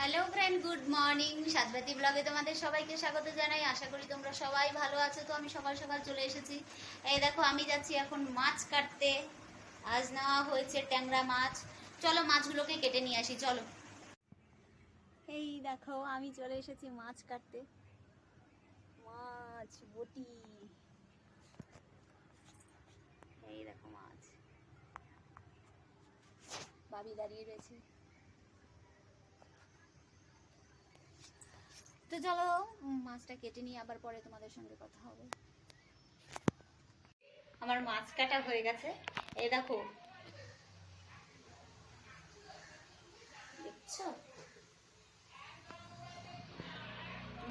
Hello friend good morning Satbati ব্লগে তোমাদের সবাইকে স্বাগত জানাই। আশা করি তোমরা সবাই ভালো আছো। তো আমি সকাল সকাল চলে এসেছি। এই দেখো, আমি যাচ্ছি এখন মাছ কাটতে। আজ নেওয়া হয়েছে ট্যাংরা মাছ। চলো মাছগুলোকে কেটে নিয়ে আসি, চলো। এই দেখো, আমি চলে এসেছি মাছ কাটতে। মাছ, বটি। এই দেখো মাছ। বাবি দাঁড়িয়ে রয়েছে। তো চলো মাছটা কেটে নিয়ে আবার পরে তোমাদের সঙ্গে কথা হবে। আমার মাছ কাটা হয়ে গেছে। এই দেখো।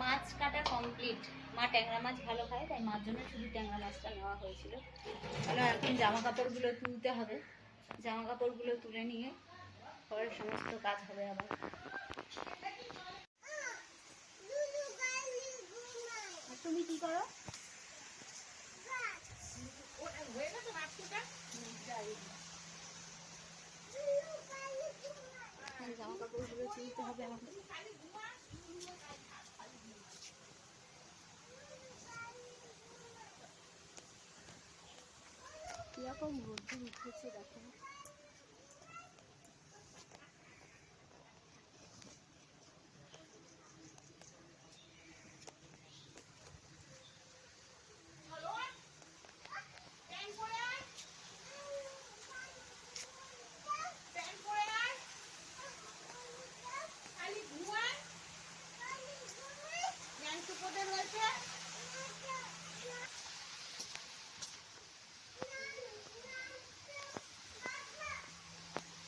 মাছ কাটা কমপ্লিট মা ট্যাংরা মাছ ভালো খায়, তাই মার জন্য শুধু ট্যাংরা মাছটা নেওয়া হয়েছিল। তাহলে এখন জামা কাপড়গুলো তুলতে হবে। জামা কাপড়গুলো তুলে নিয়ে পরের সমস্ত কাজ হবে আবার আর তুমি কি করো আর কাপড়গুলো তুলতে হবে আমাকে কীরকম রোদ্দুর উঠেছে দেখো।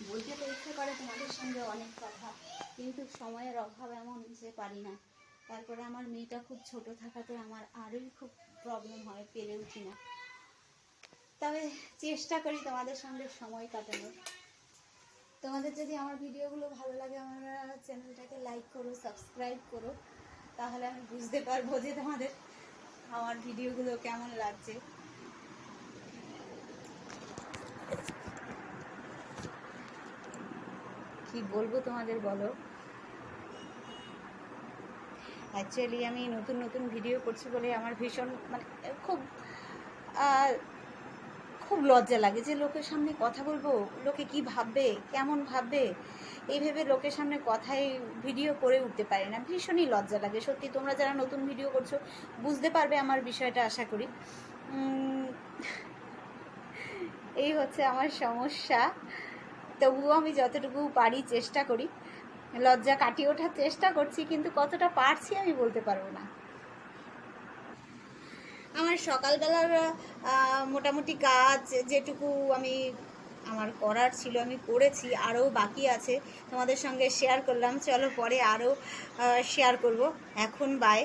বলতে তো ইচ্ছে করে তোমাদের সঙ্গে অনেক কথা, কিন্তু সময়ের অভাব এমন যে পারি না। তারপরে আমার মেয়েটা খুব ছোট থাকাতে আমার আরোই খুব প্রবলেম হয়, পেরে উঠি না। তবে চেষ্টা করি তোমাদের সঙ্গে সময় কাটানোর। তোমাদের যদি আমার ভিডিওগুলো ভালো লাগে আমার চ্যানেলটাকে লাইক করো সাবস্ক্রাইব করো, তাহলে আমি বুঝতে পারব যে তোমাদের আমার ভিডিওগুলো কেমন লাগছে। কি বলব তোমাদের বলো? অ্যাকচুয়ালি আমি নতুন নতুন ভিডিও করছি বলে আমার ভীষণ মানে খুব খুব লজ্জা লাগে যে লোকের সামনে কথা বলব, লোকে কি ভাববে, কেমন ভাববে? এই ভেবে লোকের সামনে কথাই ভিডিও করে উঠতে পারে না। ভীষণই লজ্জা লাগে। সত্যি, তোমরা যারা নতুন ভিডিও করছ, বুঝতে পারবে আমার বিষয়টা, আশা করি। এই হচ্ছে আমার সমস্যা। তবুও আমি যতটুকু পারি চেষ্টা করি। লজ্জা কাটিয়ে ওঠার চেষ্টা করছি, কিন্তু কতটা পারছি আমি বলতে পারব না। আমার সকালবেলার মোটামুটি কাজ যেটুকু আমি, আমার করার ছিল, আমি করেছি, আরও বাকি আছে, তোমাদের সঙ্গে শেয়ার করলাম। চলো পরে আরও শেয়ার করব। এখন বাই